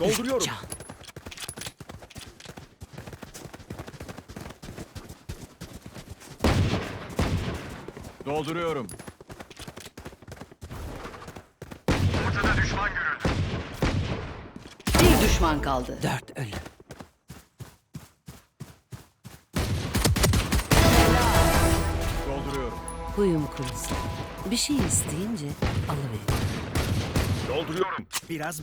Dolduruyorum. Can. Dolduruyorum. Bir düşman kaldı. Dört ölü. Dolduruyorum. Huyum kurusun. Bir şey isteyince alıverin. Dolduruyorum. Biraz